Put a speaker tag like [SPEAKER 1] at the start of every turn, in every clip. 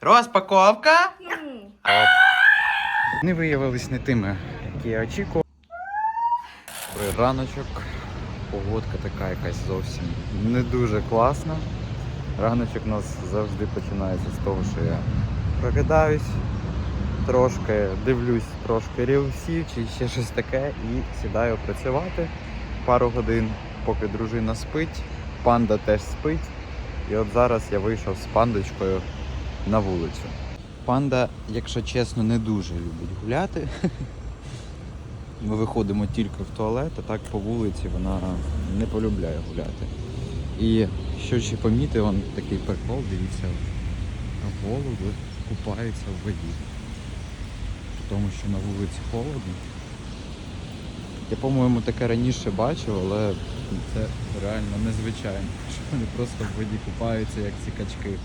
[SPEAKER 1] Розпаковка. Вони виявились не тими, які я очікував. Добрий раночок. Погодка така якась зовсім не дуже класна. Раночок у нас завжди починається з того, що я прокидаюсь, трошки дивлюсь трошки рілсів чи ще щось таке і сідаю працювати пару годин, поки дружина спить, панда теж спить. І от зараз я вийшов з пандочкою на вулицю. Панда, якщо чесно, не дуже любить гуляти. Ми виходимо тільки в туалет, а так по вулиці вона не полюбляє гуляти. І що ще помітив, он такий прикол, дивіться, голуби купаються в воді. Тому що на вулиці холодно. Я, по-моєму, таке раніше бачив, але це реально незвичайно, що вони просто в воді купаються, як ці качки.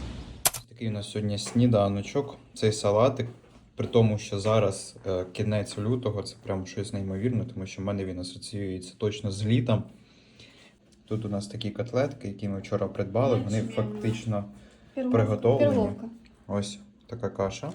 [SPEAKER 1] Такий у нас сьогодні сніданочок, цей салатик. При тому, що зараз е, кінець лютого, це прям щось неймовірне, тому що в мене він асоціюється точно з літом. Тут у нас такі котлетки, які ми вчора придбали, вони фактично. Приготовлені. Ось така каша.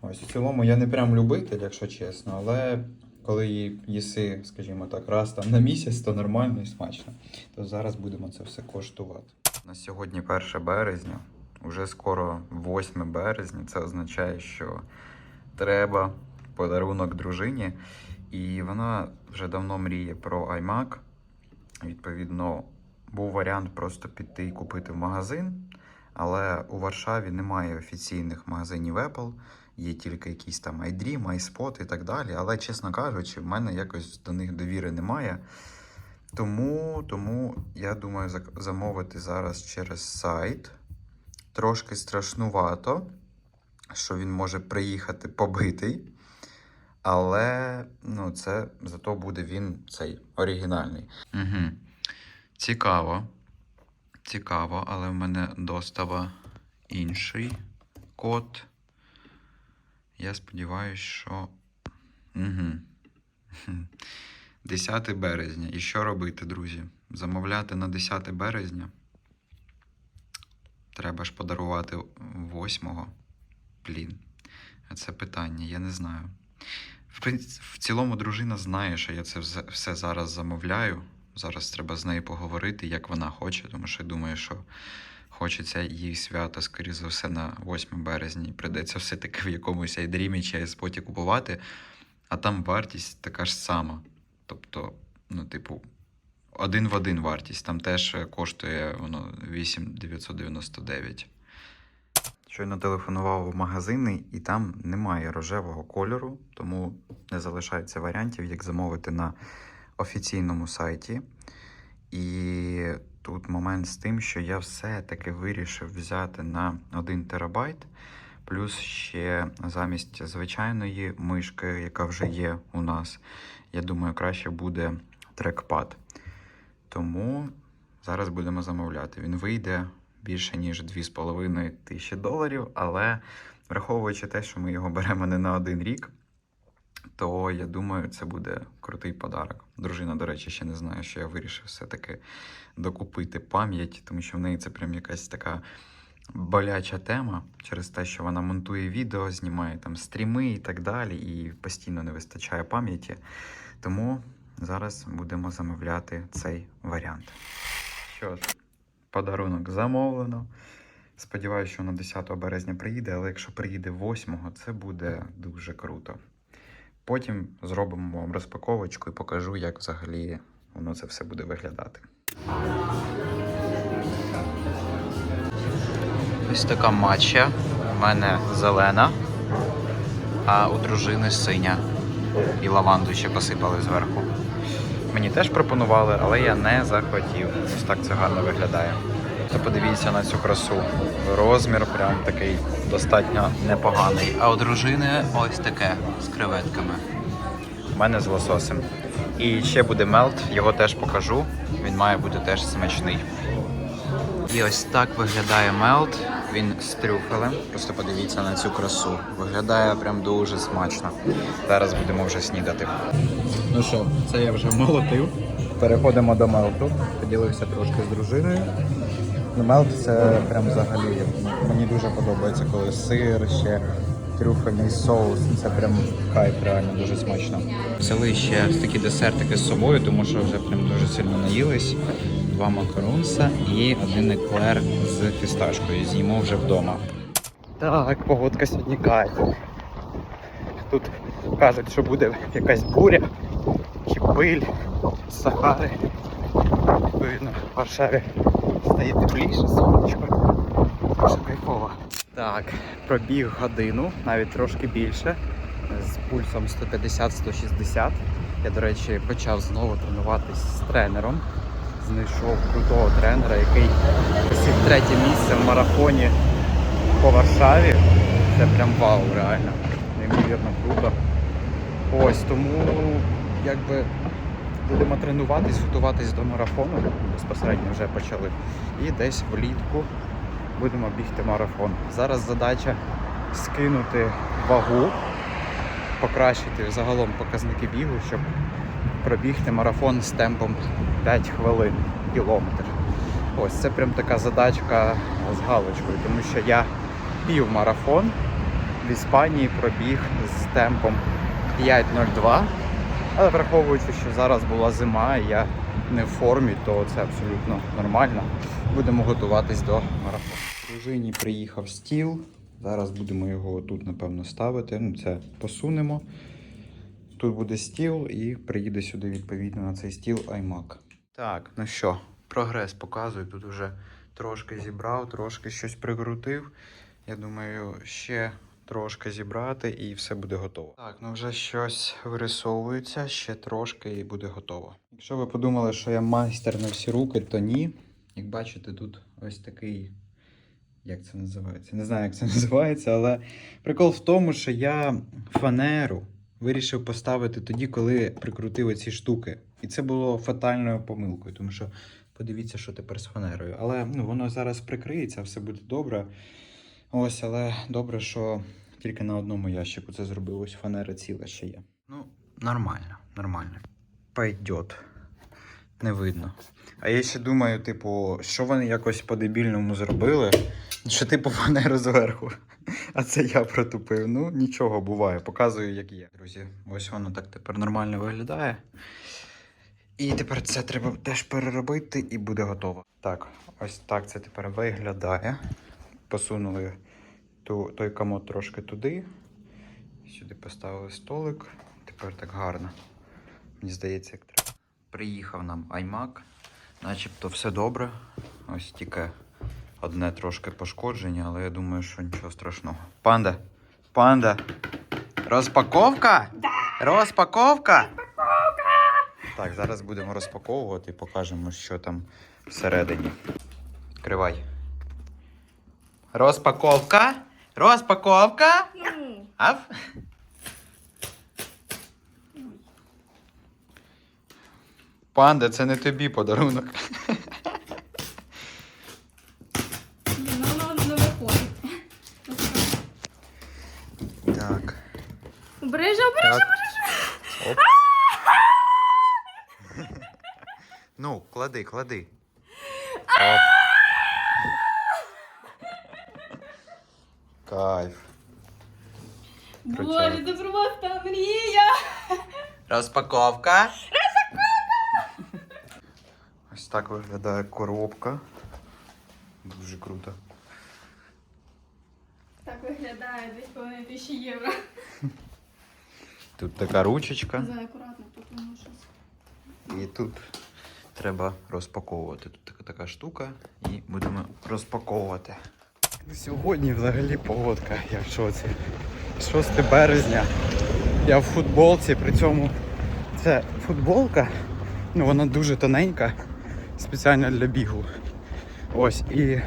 [SPEAKER 1] Ось в цілому я не прям любитель, якщо чесно, але коли її їси, скажімо так, раз там на місяць, то нормально і смачно. То зараз будемо це все коштувати. На сьогодні 1 березня, уже скоро 8 березня. Це означає, що треба подарунок дружині. І вона вже давно мріє про iMac. Відповідно, був варіант просто піти і купити в магазин. Але у Варшаві немає офіційних магазинів Apple, є тільки якісь там iDream, iSpot і так далі. Але, чесно кажучи, в мене якось до них довіри немає. Тому, тому я думаю замовити зараз через сайт. Трошки страшнувато, що він може приїхати побитий. Але ну, це зато буде він цей оригінальний. Угу. Цікаво. Цікаво, але в мене достава інший код. Я сподіваюся, що. Угу. 10 березня. І що робити, друзі? Замовляти на 10 березня. Треба ж подарувати 8-го. Блін. Це питання, я не знаю. В, цілому, дружина знає, що я це все зараз замовляю. Зараз треба з нею поговорити, як вона хоче, тому що я думаю, що хочеться їй свято, скоріше за все, на 8 березня. І прийдеться все-таки в якомусь айдрімі чи айспоті купувати, а там вартість така ж сама. Тобто, ну, типу, один в один вартість. Там теж е, коштує воно 8,999. Щойно телефонував в магазини, і там немає рожевого кольору, тому не залишається варіантів, як замовити на офіційному сайті. І тут момент з тим, що я все-таки вирішив взяти на 1 терабайт, плюс ще замість звичайної мишки, яка вже є у нас, я думаю, краще буде трекпад. Тому зараз будемо замовляти. Він вийде більше ніж 2,5 тисячі доларів, але враховуючи те, що ми його беремо не на один рік, то я думаю, це буде крутий подарок. Дружина, до речі, ще не знає, що я вирішив все-таки докупити пам'ять, тому що в неї це прям якась така боляча тема через те, що вона монтує відео, знімає там стріми і так далі, і постійно не вистачає пам'яті. Тому зараз будемо замовляти цей варіант. Що ж, подарунок замовлено. Сподіваюся, що на 10 березня приїде, але якщо приїде 8, це буде дуже круто. Потім зробимо вам розпаковочку і покажу, як взагалі воно це все буде виглядати. Ось така матча. У мене зелена, а у дружини синя. І лаванду ще посипали зверху. Мені теж пропонували, але я не захотів. Ось так це гарно виглядає. То подивіться на цю красу. Розмір прям такий достатньо непоганий. А у дружини ось таке з креветками. У мене з лососем. І ще буде мелт, його теж покажу. Він має бути теж смачний. І ось так виглядає мелт. Він з трюфелем. Просто подивіться на цю красу. Виглядає прям дуже смачно. Зараз будемо вже снідати. Ну що, це я вже молотив. Переходимо до мелту. Поділився трошки з дружиною. Ну, мелт це прям взагалі. Мені дуже подобається, коли сир, ще трюфельний соус. Це прям кайф, реально дуже смачно. Взяли ще такі десертики з собою, тому що вже прям дуже сильно наїлись. Два макарунса і один еклер з фісташкою. З'їмо вже вдома. Так, погодка сьогодні кайф. Тут кажуть, що буде якась буря чи пиль Сахари. Видно, в Варшаві стає тепліше, сонечко. Дуже кайфово. Так, пробіг годину, навіть трошки більше, з пульсом 150-160. Я, до речі, почав знову тренуватись з тренером. Знайшов крутого тренера, який посів третє місце в марафоні по Варшаві. Це прям вау, реально. Неймовірно круто. Ось тому якби будемо тренуватись, готуватись до марафону. Безпосередньо вже почали. І десь влітку будемо бігти марафон. Зараз задача скинути вагу, покращити загалом показники бігу, щоб пробігти марафон з темпом 5 хвилин кілометр. Ось це прям така задачка з галочкою, тому що я півмарафон в Іспанії пробіг з темпом 5.02. Але враховуючи, що зараз була зима і я не в формі, то це абсолютно нормально. Будемо готуватись до марафону. Дружині приїхав стіл. Зараз будемо його тут, напевно, ставити. Ну, це посунемо. Тут буде стіл і приїде сюди відповідно на цей стіл iMac. Так, ну що, прогрес показую. Тут вже трошки зібрав, трошки щось прикрутив. Я думаю, ще трошки зібрати і все буде готово. Так, ну вже щось вирисовується, ще трошки і буде готово. Якщо ви подумали, що я майстер на всі руки, то ні. Як бачите, тут ось такий. Як це називається? Не знаю, як це називається, але прикол в тому, що я фанеру вирішив поставити тоді, коли прикрутив оці штуки. І це було фатальною помилкою, тому що подивіться, що тепер з фанерою. Але ну, воно зараз прикриється, все буде добре. Ось, але добре, що тільки на одному ящику це зробилось. Фанера ціла ще є. Ну, нормально, нормально. Пойдет. Не видно. А я ще думаю, типу, що вони якось по-дебільному зробили, що типу фанеру зверху. А це я протупив. Ну, нічого буває, показую, як є. Друзі, ось воно так тепер нормально виглядає. І тепер це треба теж переробити і буде готово. Так, ось так це тепер виглядає. Посунули ту, той комод трошки туди. Сюди поставили столик. Тепер так гарно. Мені здається, як. Приїхав нам iMac. Начебто все добре. Ось тільки одне трошки пошкодження, але я думаю, що нічого страшного. Панда! Панда! Розпаковка? Розпаковка? Розпаковка! Так, зараз будемо розпаковувати і покажемо, що там всередині. Відкривай. Розпаковка? Розпаковка?
[SPEAKER 2] Аф? Панда, це не тобі подарунок.
[SPEAKER 3] ну, воно не виходить.
[SPEAKER 2] Так.
[SPEAKER 3] Обережно, обережно.
[SPEAKER 2] Оп. ну, клади, клади. Оп. Кайф.
[SPEAKER 3] Боже, це просто мрія.
[SPEAKER 2] Розпаковка. Так виглядає коробка. Дуже круто.
[SPEAKER 3] Так виглядає десь половини тисячі євро.
[SPEAKER 2] Тут така ручечка.
[SPEAKER 3] Зай, акуратно, тут воно щось.
[SPEAKER 2] І тут треба розпаковувати. Тут така, така штука, і будемо розпаковувати. Сьогодні взагалі погодка, я в шоці. 6 березня. Я в футболці, при цьому це футболка, ну вона дуже тоненька, спеціально для бігу. Ось і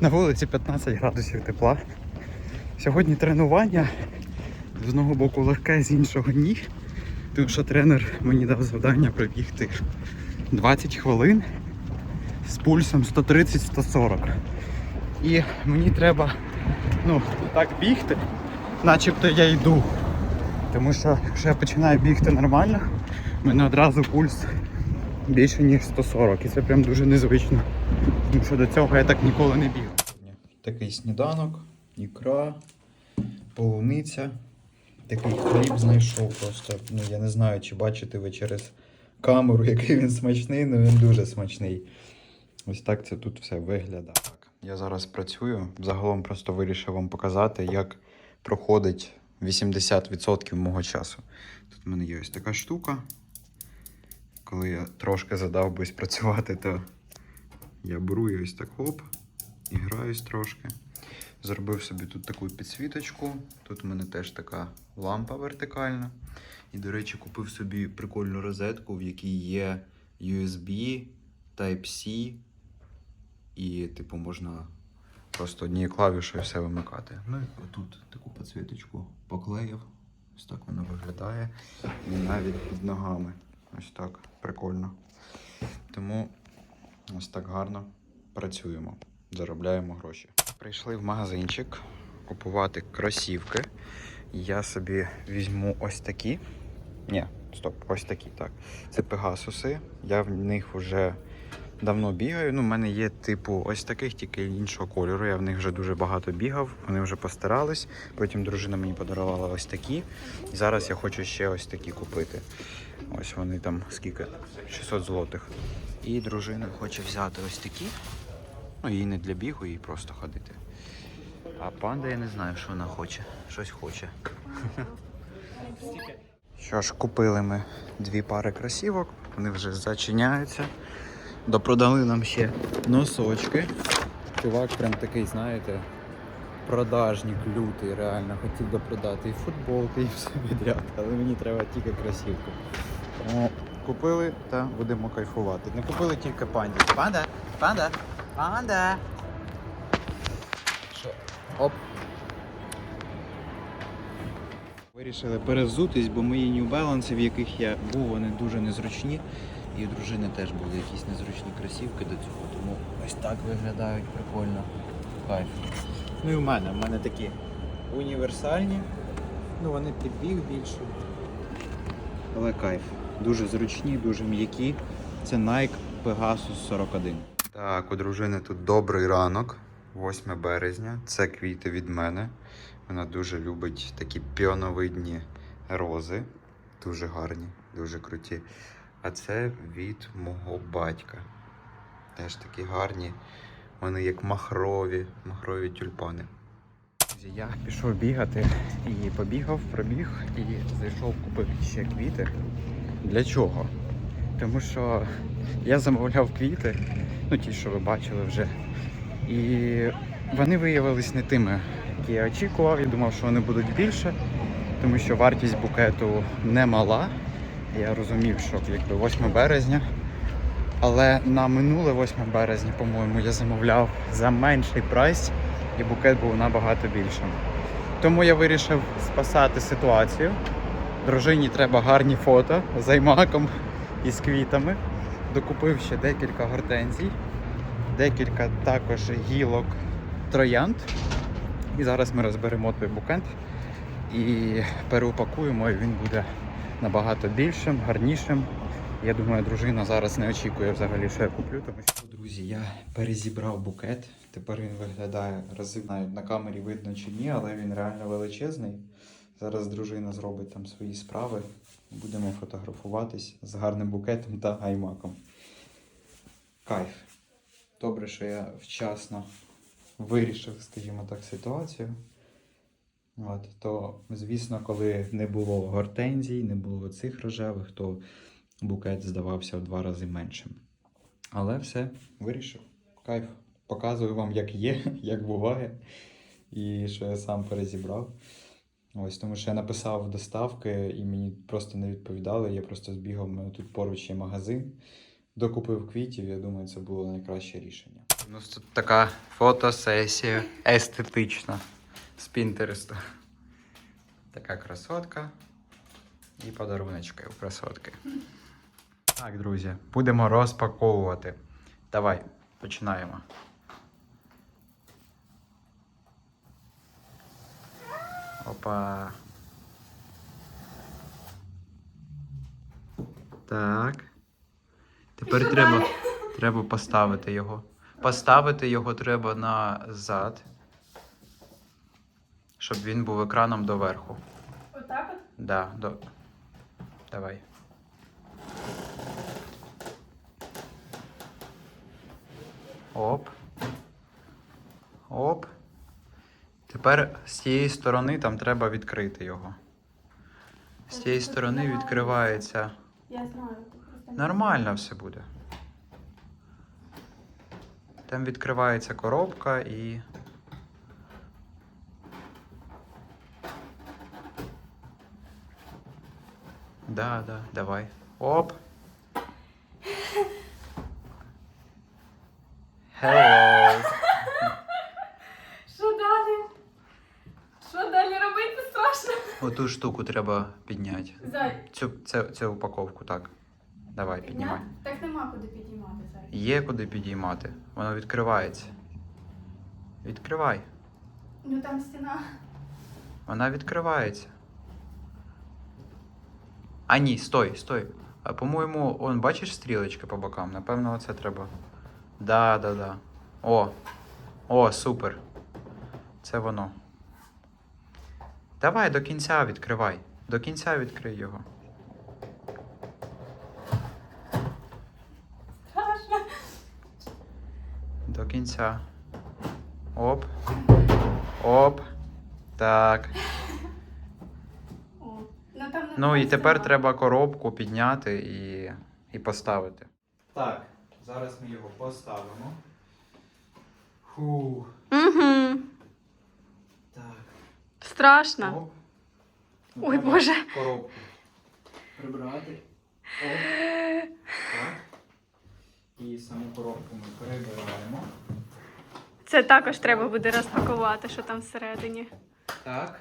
[SPEAKER 2] на вулиці 15 градусів тепла. Сьогодні тренування з одного боку легке, з іншого ні. Тому що тренер мені дав завдання пробігти 20 хвилин з пульсом 130-140. І мені треба ну, так бігти, начебто я йду. Тому що якщо я починаю бігти нормально, в мене одразу пульс більше ніж 140. І це прям дуже незвично.
[SPEAKER 1] Тому що до цього я так ніколи не бігав. Такий сніданок, ікра, полуниця. Такий хліб знайшов просто. Ну, я не знаю, чи бачите ви через камеру, який він смачний, але він дуже смачний. Ось так це тут все виглядає. Я зараз працюю. Загалом просто вирішив вам показати, як проходить 80% мого часу. Тут в мене є ось така штука. Коли я трошки задовбуюсь працювати, то я беру і ось так хоп, і граюсь трошки. Зробив собі тут таку підсвіточку. Тут у мене теж така лампа вертикальна. І, до речі, купив собі прикольну розетку, в якій є USB, Type-C, і, типу, можна просто однією клавішою все вимикати. Ну і отут таку підсвіточку поклеїв. Ось так вона виглядає. І навіть під ногами. Ось так. Прикольно. Тому ось так гарно працюємо, заробляємо гроші. Прийшли в магазинчик купувати кросівки. Я собі візьму ось такі. Ні, стоп, ось такі, так. Це пегасуси. Я в них вже давно бігаю. Ну, в мене є типу ось таких, тільки іншого кольору. Я в них вже дуже багато бігав, вони вже постарались. Потім дружина мені подарувала ось такі. І зараз я хочу ще ось такі купити. Ось вони там скільки? 600 злотих. І дружина хоче взяти ось такі. Ну, їй не для бігу, їй просто ходити. А панда я не знаю, що вона хоче. Щось хоче. Що ж, купили ми дві пари кросівок, вони вже зачиняються. Допродали нам ще носочки. Чувак прям такий, знаєте, продажник лютий, реально. Хотів допродати і футболки, і все підряд, але мені треба тільки кросівки. Тому купили та будемо кайфувати. Не купили тільки панді. Панда! Панда! Панда! Що? Оп. Вирішили перевзутись, бо мої New Balance, в яких я був, вони дуже незручні. І у дружини теж були якісь незручні кросівки до цього, тому ось так виглядають прикольно. Кайф. Ну і в мене. В мене такі універсальні. Ну вони під біг більше. Але кайф. Дуже зручні, дуже м'які. Це Nike Pegasus 41. Так, у дружини тут добрий ранок, 8 березня. Це квіти від мене. Вона дуже любить такі піоновидні рози. Дуже гарні, дуже круті. А це від мого батька. Теж такі гарні. Вони як махрові, махрові тюльпани. Я пішов бігати і побігав, пробіг і зайшов купив ще квіти. Для чого? Тому що я замовляв квіти, ну ті, що ви бачили вже. І вони виявились не тими, які я очікував. Я думав, що вони будуть більше, тому що вартість букету не мала. Я розумів, що якби 8 березня. Але на минуле 8 березня, по-моєму, я замовляв за менший прайс, і букет був набагато більшим. Тому я вирішив спасати ситуацію. Дружині треба гарні фото з аймаком і з квітами. Докупив ще декілька гортензій, декілька також гілок троянд. І зараз ми розберемо той букет і переупакуємо, і він буде набагато більшим, гарнішим. Я думаю, дружина зараз не очікує взагалі, що я куплю. Тому що, друзі, я перезібрав букет. Тепер він виглядає рази навіть на камері видно чи ні, але він реально величезний. Зараз дружина зробить там свої справи. Будемо фотографуватись з гарним букетом та гаймаком. Кайф. Добре, що я вчасно вирішив, скажімо так, ситуацію. От, то, звісно, коли не було гортензій, не було цих рожевих, то букет здавався в два рази меншим. Але все, вирішив. Кайф. Показую вам, як є, як буває, і що я сам перезібрав. Ось, тому що я написав доставки і мені просто не відповідали. Я просто збігав, мене тут поруч є магазин, докупив квітів, я думаю, це було найкраще рішення. У нас тут така фотосесія естетична з Пінтересту. Така красотка і подаруночки у красотки. Так, друзі, будемо розпаковувати. Давай, починаємо. Опа. Так. Тепер треба, треба поставити його. Поставити його треба назад, щоб він був екраном доверху.
[SPEAKER 3] Отак от?
[SPEAKER 1] Да, до... Давай. Оп. Оп. Тепер з цієї сторони там треба відкрити його. З цієї сторони відкривається.
[SPEAKER 3] Я знаю.
[SPEAKER 1] Нормально все буде. Там відкривається коробка і. Да, да, давай. Оп. Hello.
[SPEAKER 3] Що далі? Що далі робити страшно?
[SPEAKER 1] Оту штуку треба підняти.
[SPEAKER 3] Зай.
[SPEAKER 1] Цю, це, це упаковку, так. Давай, піднімай.
[SPEAKER 3] Так нема куди підіймати зай.
[SPEAKER 1] Є куди підіймати. Воно відкривається. Відкривай.
[SPEAKER 3] Ну там стіна.
[SPEAKER 1] Вона відкривається. А ні, стой, стой. По-моєму, он бачиш стрілочки по бокам? Напевно, оце треба. Да, да, да. О. О, супер. Це воно. Давай до кінця відкривай. До кінця відкрий його. До кінця. Оп. Оп. Так.
[SPEAKER 3] Ну
[SPEAKER 1] і тепер треба коробку підняти і, і поставити. Так, зараз ми його поставимо. Фу.
[SPEAKER 3] Угу.
[SPEAKER 1] Так.
[SPEAKER 3] Страшно.
[SPEAKER 1] Оп. Ну,
[SPEAKER 3] Ой,
[SPEAKER 1] треба
[SPEAKER 3] Боже.
[SPEAKER 1] Коробку. Прибрати. Оп. Так. І саму коробку ми прибираємо.
[SPEAKER 3] Це також треба буде розпакувати, що там всередині.
[SPEAKER 1] Так.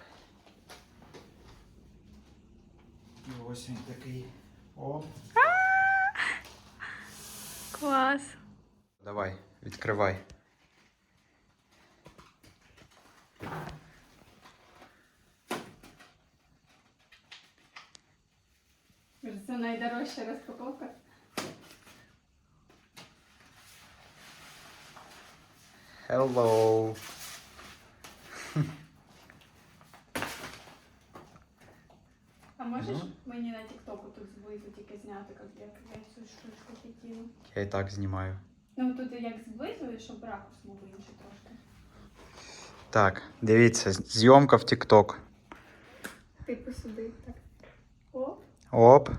[SPEAKER 1] І ось він такий. Оп.
[SPEAKER 3] Клас.
[SPEAKER 1] Давай, відкривай.
[SPEAKER 3] Це найдорожча розпаковка.
[SPEAKER 1] Hello.
[SPEAKER 3] А можеш
[SPEAKER 1] Ну.
[SPEAKER 3] мені на тіктоку тут зблизу тільки зняти, як я, я цю штучку підкину?
[SPEAKER 1] Я і так знімаю.
[SPEAKER 3] Ну тут як зблизу, і щоб ракурс був інший трошки.
[SPEAKER 1] Так, дивіться, зйомка в TikTok.
[SPEAKER 3] Типу сюди, так. О,
[SPEAKER 1] Оп.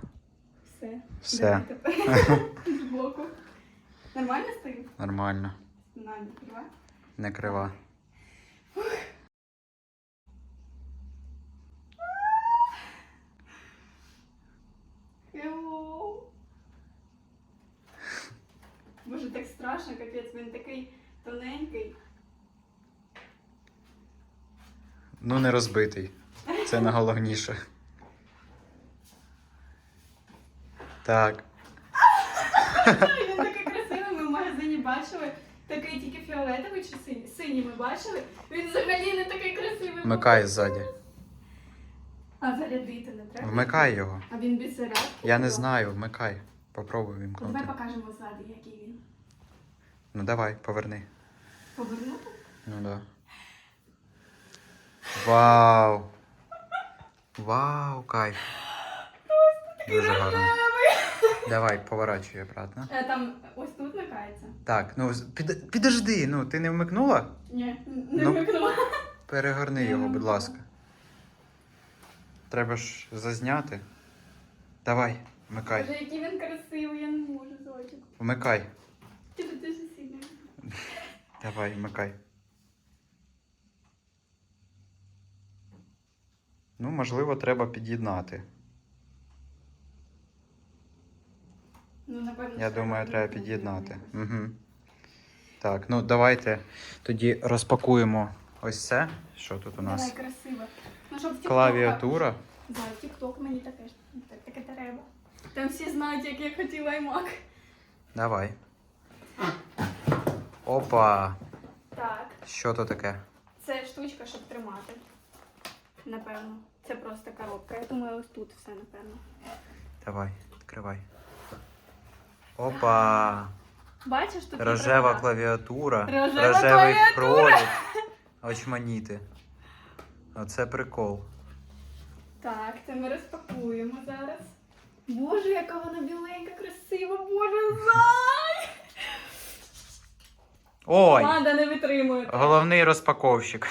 [SPEAKER 3] все.
[SPEAKER 1] Все.
[SPEAKER 3] Давай тепер. Збоку. Нормально стою?
[SPEAKER 1] Нормально.
[SPEAKER 3] На, не.
[SPEAKER 1] Не крива.
[SPEAKER 3] Hello. Боже, так страшно, капець, він такий тоненький.
[SPEAKER 1] Ну, не розбитий. Це найголовніше. Так.
[SPEAKER 3] Він такий красивий, ми в магазині бачили. Такий тільки фіолетовий чи синій? Синій ми бачили. Він взагалі не такий красивий.
[SPEAKER 1] Вмикай ззаді.
[SPEAKER 3] А зарядити не треба.
[SPEAKER 1] Вмикай його.
[SPEAKER 3] А він без зарядки?
[SPEAKER 1] Я не знаю, вмикай. Попробуй
[SPEAKER 3] Давай
[SPEAKER 1] вімкнути.
[SPEAKER 3] покажемо ззаді, який він.
[SPEAKER 1] Ну давай, поверни.
[SPEAKER 3] Повернути?
[SPEAKER 1] Ну да. Вау! Вау, кайф. Дуже гарно. Давай, поворачуй обратно.
[SPEAKER 3] Е, Там ось тут вмикається?
[SPEAKER 1] Так, ну під, підожди, ну ти не вмикнула?
[SPEAKER 3] Ні, не
[SPEAKER 1] Ну.
[SPEAKER 3] вмикнула.
[SPEAKER 1] Перегорни його, будь ласка. Треба ж зазняти. Давай, вмикай.
[SPEAKER 3] Боже, який він красивий, я не можу, зайчик.
[SPEAKER 1] Вмикай.
[SPEAKER 3] Ти тут дуже сильно.
[SPEAKER 1] Давай, вмикай. Ну, можливо, треба під'єднати.
[SPEAKER 3] Ну, напевно,
[SPEAKER 1] Я
[SPEAKER 3] що
[SPEAKER 1] думаю, треба під'єднати. Угу. Так, ну давайте тоді розпакуємо ось це. Що тут у
[SPEAKER 3] Давай
[SPEAKER 1] нас?
[SPEAKER 3] красиво. Ну, щоб в TikTok
[SPEAKER 1] Клавіатура.
[SPEAKER 3] Так, тік-ток мені таке ж таке треба. Там всі знають, як я хотіла iMac.
[SPEAKER 1] Давай. Опа!
[SPEAKER 3] Так,
[SPEAKER 1] Що то таке?
[SPEAKER 3] це штучка, щоб тримати. Напевно. Це просто коробка. Я думаю, ось тут все, напевно.
[SPEAKER 1] Давай, відкривай. Опа!
[SPEAKER 3] Бачиш, тут є
[SPEAKER 1] Рожева
[SPEAKER 3] провода.
[SPEAKER 1] клавіатура,
[SPEAKER 3] Рожева
[SPEAKER 1] рожевий
[SPEAKER 3] клавіатура.
[SPEAKER 1] провід. Очманіти. Оце прикол.
[SPEAKER 3] Так, це ми розпакуємо зараз. Боже, яка вона біленька, красива, боже, зай!
[SPEAKER 1] Ой!
[SPEAKER 3] Лада не витримує.
[SPEAKER 1] Головний розпаковщик.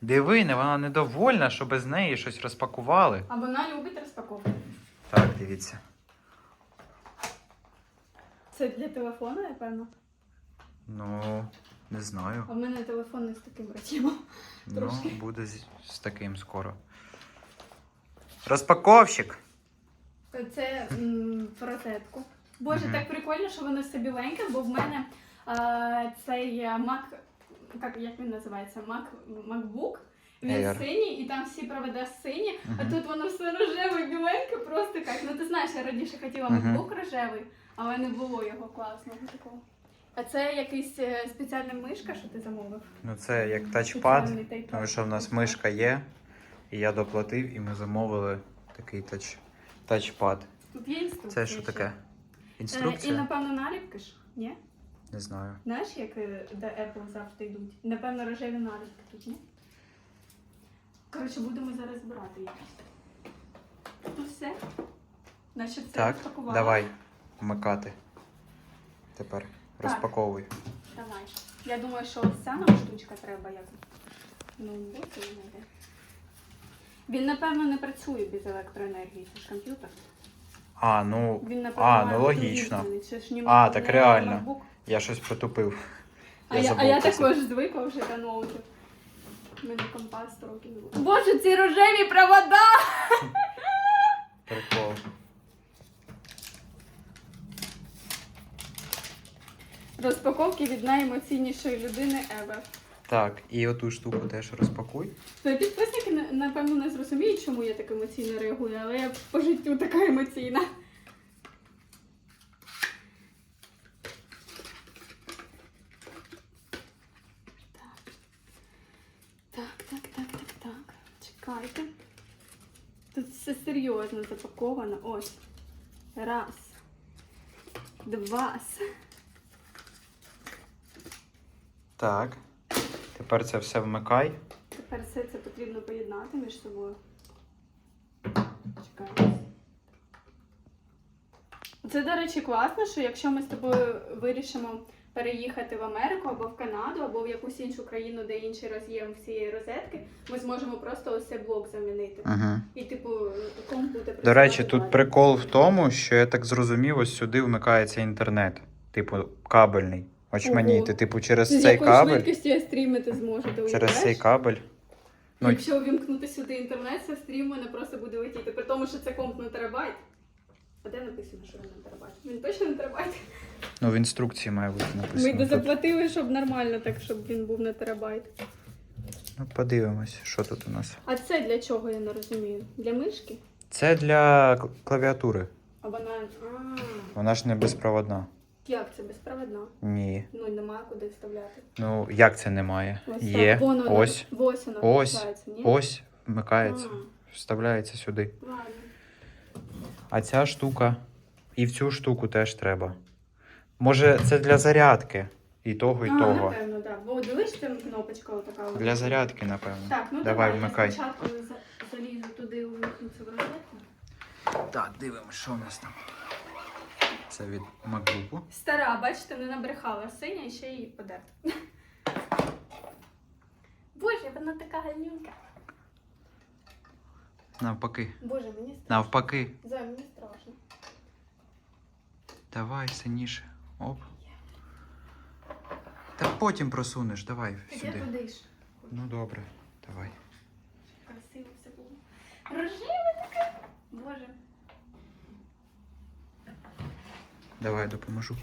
[SPEAKER 1] Диви, не- вона недовольна, що без неї щось розпакували.
[SPEAKER 3] А вона любить розпаковку.
[SPEAKER 1] Так, дивіться.
[SPEAKER 3] Це для телефону, напевно.
[SPEAKER 1] Ну, не знаю.
[SPEAKER 3] А в мене телефон не з таким речима.
[SPEAKER 1] Ну, буде з, з таким скоро. Розпаковщик.
[SPEAKER 3] Це м, в розетку. Боже,
[SPEAKER 1] Мгм.
[SPEAKER 3] так прикольно, що воно все біленьке, бо в мене а, цей е, Mac, як, як він називається? Mac, MacBook. Він
[SPEAKER 1] Air.
[SPEAKER 3] синій, і там всі провода сині, а
[SPEAKER 1] Мгм.
[SPEAKER 3] тут воно все рожеве, біленьке, просто як. Ну ти знаєш, я раніше хотіла
[SPEAKER 1] Мгм.
[SPEAKER 3] MacBook рожевий, але не було його класного такого. А це якийсь е, спеціальна мишка, що ти замовив?
[SPEAKER 1] Ну, це як тачпад,
[SPEAKER 3] Спеціальний тайпад.
[SPEAKER 1] тому що в нас мишка є, і я доплатив, і ми замовили такий тач, тачпад.
[SPEAKER 3] Тут є інструкція.
[SPEAKER 1] Це що
[SPEAKER 3] ще.
[SPEAKER 1] таке?
[SPEAKER 3] Е, І напевно наліпки ж? Ні?
[SPEAKER 1] Не знаю.
[SPEAKER 3] Знаєш, як е, де Apple завжди йдуть? Напевно, рожеві наліпки тут, ні? Коротше, будемо зараз збирати їх. Ну все. Значить, це
[SPEAKER 1] Так,
[SPEAKER 3] розпакувала.
[SPEAKER 1] давай вмикати. Тепер розпаковуй.
[SPEAKER 3] Давай. Я думаю, що ось ця нам штучка треба як. Ну, де це він йде? Він, напевно, не працює без електроенергії, це ж комп'ютер.
[SPEAKER 1] А, ну,
[SPEAKER 3] Він, напевно,
[SPEAKER 1] а,
[SPEAKER 3] має
[SPEAKER 1] ну логічно.
[SPEAKER 3] ввімкнений. Це ж ні-
[SPEAKER 1] А, так
[SPEAKER 3] не
[SPEAKER 1] реально.
[SPEAKER 3] MacBook.
[SPEAKER 1] Я щось протупив.
[SPEAKER 3] А я, а
[SPEAKER 1] забув
[SPEAKER 3] я
[SPEAKER 1] про це.
[SPEAKER 3] також звикла вже до ноутів. У мене компас 100 років не було. Боже, ці рожеві провода!
[SPEAKER 1] Прикол.
[SPEAKER 3] Розпаковки від найемоційнішої людини ever.
[SPEAKER 1] Так, і оту штуку теж розпакуй.
[SPEAKER 3] Твої підписники напевно не зрозуміють, чому я так емоційно реагую, але я по життю така емоційна. Так, так, так, так, так, так. Чекайте. Тут все серйозно запаковано. Ось. Раз. Два.
[SPEAKER 1] Так. Тепер це все вмикай.
[SPEAKER 3] Тепер все це потрібно поєднати між собою. Чекай. Це, до речі, класно, що якщо ми з тобою вирішимо переїхати в Америку або в Канаду, або в якусь іншу країну, де інший роз'єм всієї розетки, ми зможемо просто ось цей блок замінити.
[SPEAKER 1] Угу.
[SPEAKER 3] І, типу, комп буде
[SPEAKER 1] До речі, тут прикол в тому, що я так зрозумів, ось сюди вмикається інтернет. Типу, кабельний. Очманіти.
[SPEAKER 3] Ого.
[SPEAKER 1] Типу, через
[SPEAKER 3] З
[SPEAKER 1] цей
[SPEAKER 3] якою
[SPEAKER 1] кабель.
[SPEAKER 3] швидкістю я стрімити зможете,
[SPEAKER 1] Через
[SPEAKER 3] уявляєш?
[SPEAKER 1] цей кабель. Ну,
[SPEAKER 3] Якщо увімкнути сюди інтернет, це стрім мене просто буде летіти. При тому, що це комп на терабайт. А де написано, що він на терабайт? Він точно на терабайт?
[SPEAKER 1] ну в інструкції має бути
[SPEAKER 3] Ми
[SPEAKER 1] написано. тут.
[SPEAKER 3] дозаплатили, щоб нормально, так щоб він був на терабайт.
[SPEAKER 1] Ну, подивимось, що тут у нас.
[SPEAKER 3] А це для чого я не розумію? Для мишки?
[SPEAKER 1] Це для кл- клавіатури.
[SPEAKER 3] А вона. А,
[SPEAKER 1] Вона ж не безпроводна.
[SPEAKER 3] Як це безпроводна?
[SPEAKER 1] Ні.
[SPEAKER 3] Ну немає куди вставляти.
[SPEAKER 1] Ну, як це немає?
[SPEAKER 3] Ось
[SPEAKER 1] Є.
[SPEAKER 3] так. Вон.
[SPEAKER 1] Ось.
[SPEAKER 3] Ось вона
[SPEAKER 1] Ось.
[SPEAKER 3] ні?
[SPEAKER 1] Ось вмикається.
[SPEAKER 3] А,
[SPEAKER 1] Вставляється сюди.
[SPEAKER 3] ладно.
[SPEAKER 1] А ця штука і в цю штуку теж треба. Може, це для зарядки. І того, і
[SPEAKER 3] а,
[SPEAKER 1] того.
[SPEAKER 3] напевно, так. Бо дивись, там кнопочка отака.
[SPEAKER 1] Для зарядки, напевно.
[SPEAKER 3] Так, ну
[SPEAKER 1] Давай,
[SPEAKER 3] давай,
[SPEAKER 1] вмикай.
[SPEAKER 3] я спочатку залізу туди увімкнуться в розетку.
[SPEAKER 1] Так, дивимося, що у нас там. Це від MacBook.
[SPEAKER 3] Стара, бачите, не набрехала синя і ще її подерти. Боже, вона така гальнюнька.
[SPEAKER 1] Навпаки.
[SPEAKER 3] Боже, мені страшно.
[SPEAKER 1] Навпаки.
[SPEAKER 3] Зай, мені страшно.
[SPEAKER 1] Давай сильніше. Оп. Та потім просунеш, давай
[SPEAKER 3] Ти
[SPEAKER 1] сюди.
[SPEAKER 3] подиш.
[SPEAKER 1] Ну добре, давай.
[SPEAKER 3] Красиво все було. Рожеве таке. Боже.
[SPEAKER 1] Давай допоможу.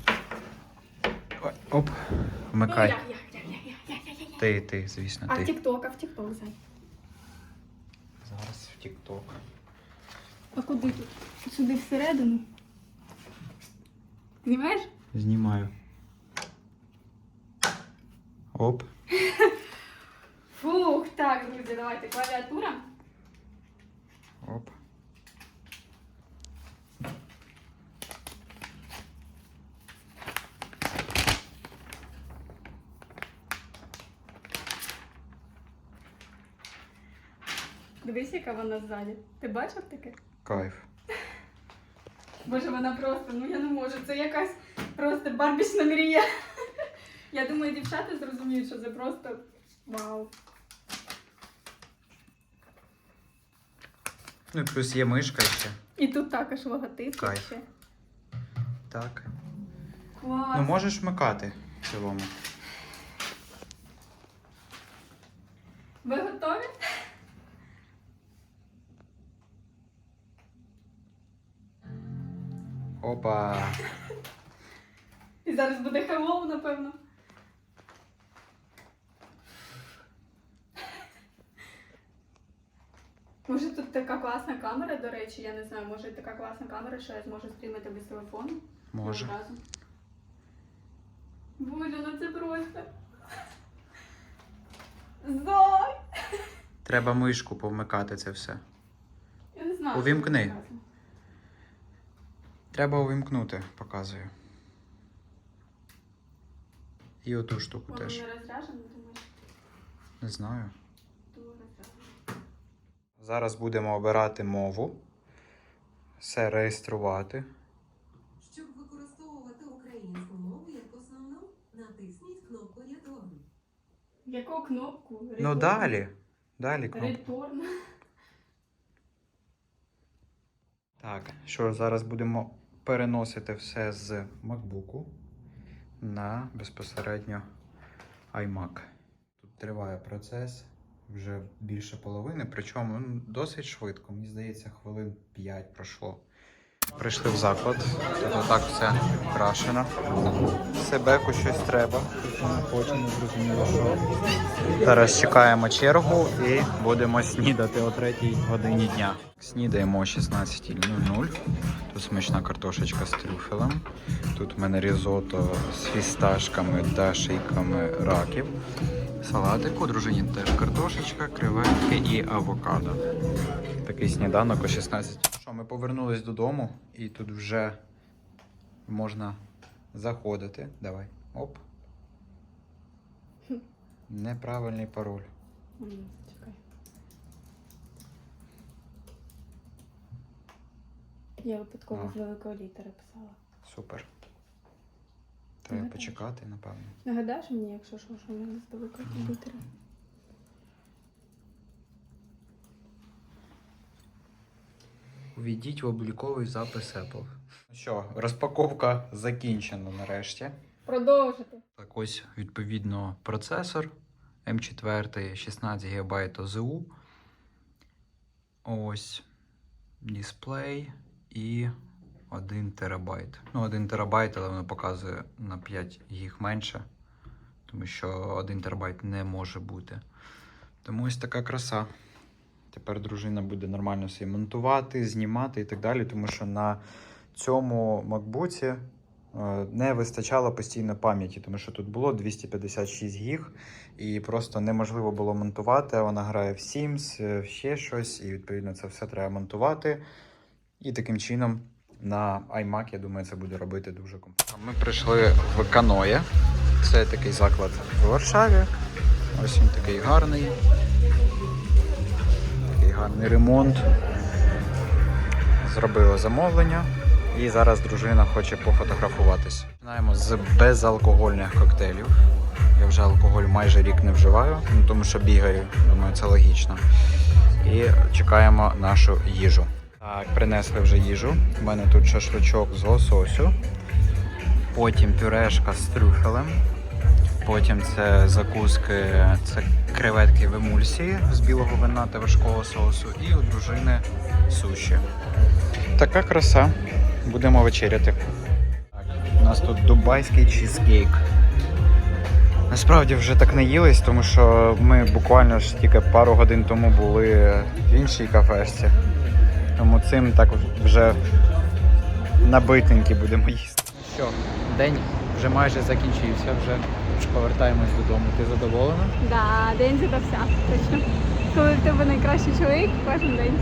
[SPEAKER 1] Ой, Оп.
[SPEAKER 3] Ну,
[SPEAKER 1] Вмикай.
[SPEAKER 3] я, я, я, я, я, я, я, я.
[SPEAKER 1] Ти, ти, звісно,
[SPEAKER 3] А в
[SPEAKER 1] ти.
[SPEAKER 3] Тік-Ток, а в Тік-Ток, зай.
[SPEAKER 1] Зараз в TikTok.
[SPEAKER 3] А куди тут? Сюди всередину? Знімаєш?
[SPEAKER 1] Знімаю. Оп.
[SPEAKER 3] Фух, так, друзі, давайте клавіатура.
[SPEAKER 1] Оп.
[SPEAKER 3] Дивись, яка вона ззаді. Ти бачив таке?
[SPEAKER 2] Кайф.
[SPEAKER 3] Боже, вона просто, ну я не можу. Це якась просто барбічна мрія. Я думаю, дівчата зрозуміють, що це просто вау.
[SPEAKER 1] Ну і плюс є мишка ще.
[SPEAKER 3] І тут також логотип.
[SPEAKER 1] Кайф.
[SPEAKER 3] ще.
[SPEAKER 1] Так.
[SPEAKER 3] Клас.
[SPEAKER 1] Ну можеш вмикати в цілому.
[SPEAKER 3] Ви готові?
[SPEAKER 1] Опа.
[SPEAKER 3] І зараз буде хеллоу, напевно. Може тут така класна камера, до речі, я не знаю, може така класна камера, що я зможу стрімити без телефону.
[SPEAKER 1] Може.
[SPEAKER 3] Одразу. Боже, ну це просто. Зой!
[SPEAKER 1] Треба мишку повмикати це все.
[SPEAKER 3] Я не знаю.
[SPEAKER 1] Увімкни. Треба увімкнути, показую. І оту штуку
[SPEAKER 3] Воно
[SPEAKER 1] теж.
[SPEAKER 3] не розряджено, думаєш?
[SPEAKER 1] Не знаю.
[SPEAKER 3] Думаю, розряджено.
[SPEAKER 1] Зараз будемо обирати мову. Все реєструвати.
[SPEAKER 4] Щоб використовувати українську мову як основну, натисніть кнопку Return.
[SPEAKER 3] Яку кнопку?
[SPEAKER 1] Ну
[SPEAKER 3] Return?
[SPEAKER 1] далі. Далі кнопку.
[SPEAKER 3] Return.
[SPEAKER 1] Так, що зараз будемо переносити все з MacBook на безпосередньо iMac. Тут триває процес вже більше половини, причому ну, досить швидко. Мені здається, хвилин 5 пройшло. Прийшли в заклад, тут так все крашено. Себеку щось треба. Не хоче, не зрозуміло, що. Зараз чекаємо чергу і будемо снідати о 3 годині дня. Снідаємо о 16.00. Тут смачна картошечка з трюфелем. Тут в мене різото з фісташками та шийками раків. Салатик, у дружині теж картошечка, креветки і авокадо. Такий сніданок о 16. Ми повернулись додому і тут вже можна заходити. Давай. Оп. Неправильний пароль.
[SPEAKER 3] Чекай. Я випадково з великої літери писала.
[SPEAKER 1] Супер. Треба
[SPEAKER 3] Нагадаєш?
[SPEAKER 1] почекати, напевно.
[SPEAKER 3] Нагадаєш мені, якщо що, що в мене з великої літери?
[SPEAKER 1] Увійдіть в обліковий запис Apple. Ну що, розпаковка закінчена нарешті.
[SPEAKER 3] Продовжити.
[SPEAKER 1] Так, ось відповідно процесор M4 16 ГБ ОЗУ. Ось дисплей і 1 терабайт. Ну, 1 терабайт, але воно показує на 5 гіг менше, тому що 1 терабайт не може бути. Тому ось така краса. Тепер дружина буде нормально все монтувати, знімати і так далі, тому що на цьому MacBook е, не вистачало постійно пам'яті, тому що тут було 256 гіг, і просто неможливо було монтувати. Вона грає в Sims, е, ще щось, і відповідно це все треба монтувати. І таким чином на iMac, я думаю, це буде робити дуже комфортно. Ми прийшли в Каноє. Це такий заклад в Варшаві. Ось він такий гарний. Гарний ремонт. Зробила замовлення. І зараз дружина хоче пофотографуватись. Починаємо з безалкогольних коктейлів. Я вже алкоголь майже рік не вживаю, ну, тому що бігаю. Думаю, це логічно. І чекаємо нашу їжу. Так, принесли вже їжу. У мене тут шашличок з лососю. Потім пюрешка з трюфелем. Потім це закуски, це креветки в емульсії з білого вина та вершкового соусу. І у дружини суші. Така краса. Будемо вечеряти. У нас тут дубайський чізкейк. Насправді вже так не їлись, тому що ми буквально ж тільки пару годин тому були в іншій кафешці. Тому цим так вже набитенькі будемо їсти. Що, день вже майже закінчився, вже повертаємось додому. Ти задоволена?
[SPEAKER 3] Да, день задався, точно. Коли в тебе найкращий чоловік, кожен день.